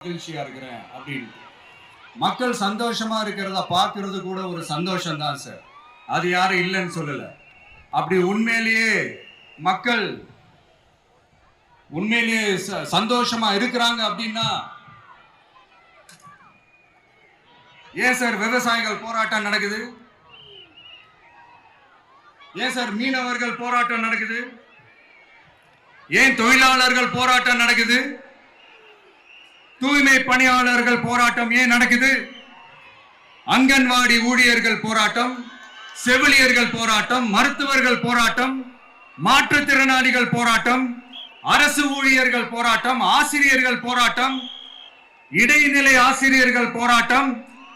மகிழ்ச்சியா இருக்கிறேன் அப்படின்னு மக்கள் சந்தோஷமா இருக்கிறத பாக்குறது கூட ஒரு சந்தோஷம் தான் சார் அது யாரும் இல்லைன்னு சொல்லல. அப்படி உண்மையிலேயே மக்கள் உண்மையிலேயே சந்தோஷமா இருக்கிறாங்க அப்படின்னா ஏன் சார் விவசாயிகள் போராட்டம் நடக்குது? ஏன் சார் மீனவர்கள் போராட்டம் நடக்குது? ஏன் தொழிலாளர்கள் போராட்டம் நடக்குது? தூய்மை பணியாளர்கள் போராட்டம் ஏன் நடக்குது? அங்கன்வாடி ஊழியர்கள் போராட்டம் செவிலியர்கள் போராட்டம் மருத்துவர்கள் போராட்டம் மாற்றுத்திறனாளிகள் போராட்டம் அரசு ஊழியர்கள் போராட்டம் ஆசிரியர்கள் போராட்டம் இடைநிலை ஆசிரியர்கள் போராட்டம்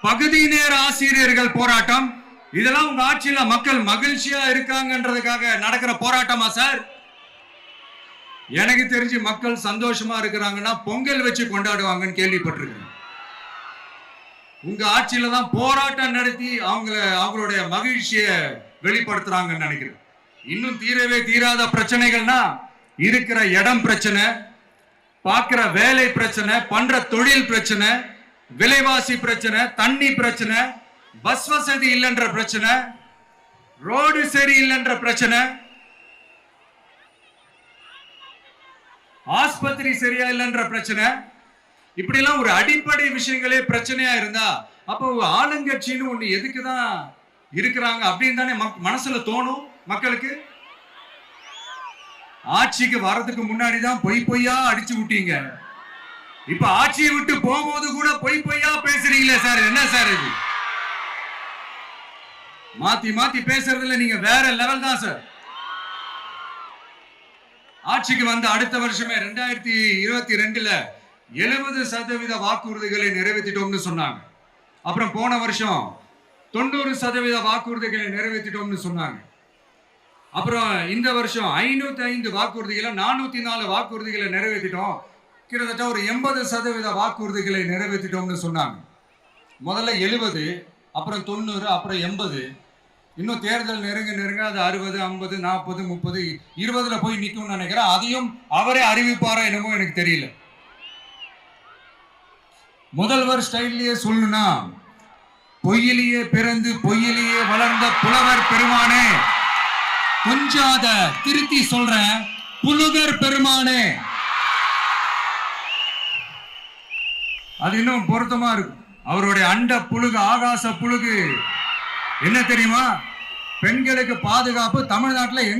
பகுதி நேர ஆசிரியர்கள் போராட்டம். இதெல்லாம் உங்க ஆட்சியில மக்கள் மகிழ்ச்சியா இருக்காங்கன்றதுக்காக நடக்கிற போராட்டமா சார்? எனக்கு தெரிஞ்சு மக்கள் சந்தோஷமா இருக்கிறாங்கன்னா பொங்கல் வச்சு கொண்டாடுவாங்கன்னு கேள்விப்பட்டிருக்கேன். உங்க ஆட்சியில தான் போராட்டம் நடத்தி அவங்கள அவங்களுடைய மகிழ்ச்சியை வெளிப்படுத்துறாங்கன்னு நினைக்கிறேன். இன்னும் தீரவே தீராத பிரச்சனைகள்னா இருக்கிற இடம் பிரச்சனை பார்க்கிற வேலை பிரச்சனை பண்ற தொழில் பிரச்சனை விலைவாசி பிரச்சனை தண்ணி பிரச்சனை பஸ் வசதி இல்லைன்ற பிரச்சனை ரோடு சரி இல்லைன்ற பிரச்சனை ஆஸ்பத்திரி சரியா இல்லைன்ற பிரச்சனை. இப்படிலாம் ஒரு அடிப்படை விஷயங்களே பிரச்சனையா இருந்தா அப்போ ஆளுங்கட்சின்னு ஒண்ணு எதுக்கு தான் இருக்கிறாங்க அப்படின்னு தானே மக்- மனசுல தோணும் மக்களுக்கு? ஆட்சிக்கு வர்றதுக்கு முன்னாடி தான் பொய் பொய்யா அடிச்சு விட்டீங்க இப்ப ஆட்சியை விட்டு போகும்போது கூட பொய் பொய்யா பேசுறீங்களே சார் என்ன சார் இது? மாத்தி மாத்தி பேசுறதுல நீங்க வேற லெவல் தான் சார். ஆட்சிக்கு வந்த அடுத்த வருஷமே ரெண்டாயிரத்தி இருபத்தி ரெண்டுல எழுபது சதவீத வாக்குறுதிகளை நிறைவேற்றிட்டோம்னு சொன்னாங்க. அப்புறம் போன வருஷம் தொண்ணூறு சதவீத வாக்குறுதிகளை நிறைவேற்றிட்டோம்னு சொன்னாங்க. அப்புறம் இந்த வருஷம் ஐநூத்தி ஐந்து வாக்குறுதிகளை நானூத்தி நாலு வாக்குறுதிகளை நிறைவேற்றிட்டோம். கிட்டத்தட்ட ஒரு எண்பது சதவீத வாக்குறுதிகளை நிறைவேற்றிட்டோம்னு சொன்னாங்க. முதல்ல எழுபது அப்புறம் தொண்ணூறு அப்புறம் எண்பது இன்னும் தேர்தல் நெருங்க நெருங்க அது அறுபது ஐம்பது நாற்பது முப்பது இருபதுல போய் நிற்கும்னு நினைக்கிறேன். அதையும் அவரே அறிவிப்பாரா என்னமோ எனக்கு தெரியல. முதல்வர் ஸ்டைல்லையே சொல்லணும்னா பொய்யிலேயே பிறந்து பொய்யிலேயே வளர்ந்த புலவர் பெருமானே. கொஞ்சம் அத திருத்தி சொல்றேன் புலுகர் பெருமானே. அது இன்னும் பொருத்தமா இருக்கும். அவருடைய அண்ட புழுகு ஆகாச புழுகு என்ன தெரியுமா? பெண்களுக்கு பாதுகாப்பு தமிழ்நாட்டில்